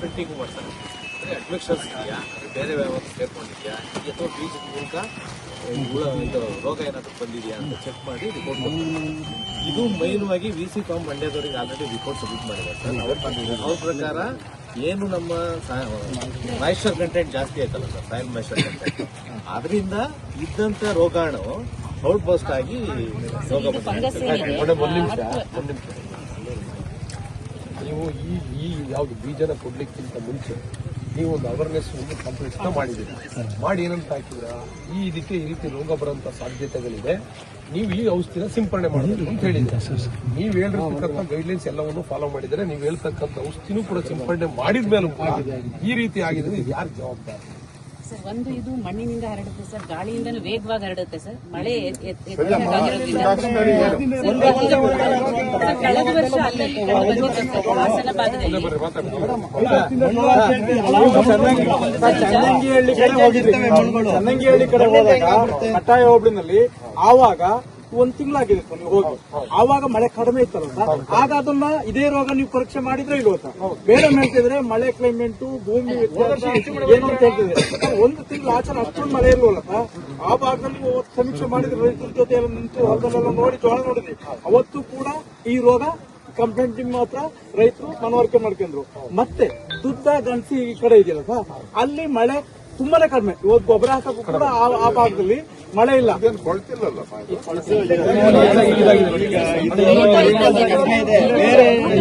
Printing ಮಾಡ್ತಾರೆ admissions ಇದೆಯಾ ಬೇರೆ ವ್ಯವಹಾರ ಸೇರ್ಕೊಂಡಿದ್ಯಾ? ಅಥವಾ ಬೀಜದ ಮೂಲಕ ಇದು ರೋಗ ಏನಾದರೂ ಬಂದಿದೆಯಾ ಅಂತ ಚೆಕ್ ಮಾಡಿ ರಿಪೋರ್ಟ್ ಇದು ಮೈನ್ವಾಗಿ ವಿ ಸಿ ಕಾಮ್ ಮಂಡ್ಯದವರಿಗೆ ಆಲ್ರೆಡಿ ರಿಪೋರ್ಟ್ ಸಬ್ಮಿಟ್ ಮಾಡಿದ್ದಾರೆ ಸರ್ ಅವ್ರ ಪ್ರಕಾರ ಏನು ನಮ್ಮ ಮಾಯಿಶ್ಚರ್ ಕಂಟೆಂಟ್ ಜಾಸ್ತಿ ಆಯ್ತಲ್ಲ ಸರ್ ಸಾಯಿಲ್ ಮಾಯಿಶ್ಚರ್ ಕಂಟೆಂಟ್ ಅದರಿಂದ ಇದ್ದಂತ ರೋಗಾಣು ಔಟ್ ಬಸ್ಟ್ ಆಗಿ ರೋಗ ಬಂದಿದೆ. ಒಂದು ನಿಮಿಷ. ಒಂದು ನಿಮಿಷ. ನೀವು ಈ ಈ ಯಾವ್ದು ಬೀಜನ ಕೊಡ್ಲಿಕ್ಕಿಂತ ಮುಂಚೆ ನೀವು ಒಂದು ಅವೇರ್ನೆಸ್ ಒಂದು ಕಂಪ್ಲೀಟ್ ಮಾಡಿದ್ದೀರಿ. ಮಾಡಿ ಏನಂತ ಹಾಕಿದ್ರ ಈ ಇದಕ್ಕೆ ಈ ರೀತಿ ರೋಗ ಬರುವಂತ ಸಾಧ್ಯತೆಗಳಿದೆ. ನೀವು ಈ ಔಷಧಿನ ಸಿಂಪರಣೆ ಮಾಡಬೇಕು ಅಂತ ಹೇಳಿದ್ರೆ. ನೀವು ಹೇಳಿರ್ತಕ್ಕಂಥ ಗೈಡ್ಲೈನ್ಸ್ ಎಲ್ಲವನ್ನು ಫಾಲೋ ಮಾಡಿದರೆ ನೀವು ಹೇಳ್ತಕ್ಕಂಥ ಔಷಧಿನೂ ಕೂಡ ಸಿಂಪರಣೆ ಮಾಡಿದ ಮೇಲೂ ಕೂಡ ಈ ರೀತಿ ಆಗಿದ್ರೆ ಇದು ಯಾರು ಜವಾಬ್ದಾರಿ? ಸರ್ ಒಂದು ಇದು ಮಣ್ಣಿನಿಂದ ಹರಡುತ್ತೆ ಸರ್ ಗಾಳಿಯಿಂದನೂ ವೇಗವಾಗಿ ಹರಡುತ್ತೆ ಸರ್. ಮಳೆ ವರ್ಷ ಚನ್ನಂಗಿಹಳ್ಳಿ ಕಡೆ ಚನ್ನಂಗಿಹಳ್ಳಿ ಕಡೆ ಹೋದಾಗ ಕಟ್ಟಾಯ ಹೋಬಳಿನಲ್ಲಿ ಆವಾಗ ಒಂದ್ ತಿಂಗಳಾಗಿದೆ ಸರ್ ಹೋಗಿ. ಆವಾಗ ಮಳೆ ಕಡಿಮೆ ಇತ್ತಲ್ಲ ಆಗ ಅದನ್ನ ಇದೇ ರೋಗ ನೀವು ಪರೀಕ್ಷೆ ಮಾಡಿದ್ರೆ ಇಲ್ವ ಬೇರೆ ಹೇಳ್ತಿದ್ರೆ ಮಳೆ ಕ್ಲೈಮೇಟ್ ಭೂಮಿ ಏನು ಅಂತ ಹೇಳ್ತಿದ್ರೆ. ಒಂದು ತಿಂಗಳು ಆಚರಣೆ ಅಷ್ಟೊಂದು ಮಳೆ ಇಲ್ವಲ್ಲ ಆ ಭಾಗದಲ್ಲಿ ಅವತ್ತು ಸಮೀಕ್ಷೆ ಮಾಡಿದ್ರೆ ರೈತರ ಜೊತೆ ಎಲ್ಲ ನಿಂತು ಹೊಲದಲ್ಲೆಲ್ಲ ನೋಡಿ ಜೋಳ ನೋಡಿದ್ವಿ ಅವತ್ತು ಕೂಡ ಈ ರೋಗ ಕಂಪ್ಲೇಂಟ್ ಮಾತ್ರ ರೈತರು ಮನವರಿಕೆ ಮಾಡ್ಕೊಂಡ್ರು. ಮತ್ತೆ ದುದ್ದ ಗಣಸಿ ಈ ಕಡೆ ಇದೆಯಲ್ಲ ಅಲ್ಲಿ ಮಳೆ ತುಂಬಾನೇ ಕಡಿಮೆ ಇವತ್ತು ಗೊಬ್ಬರ ಹಾಕಕ್ಕೂ ಕೂಡ ಆ- ಆ ಭಾಗದಲ್ಲಿ ಮಳೆ ಇಲ್ಲ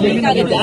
ಬೇಕಾಗುತ್ತೆ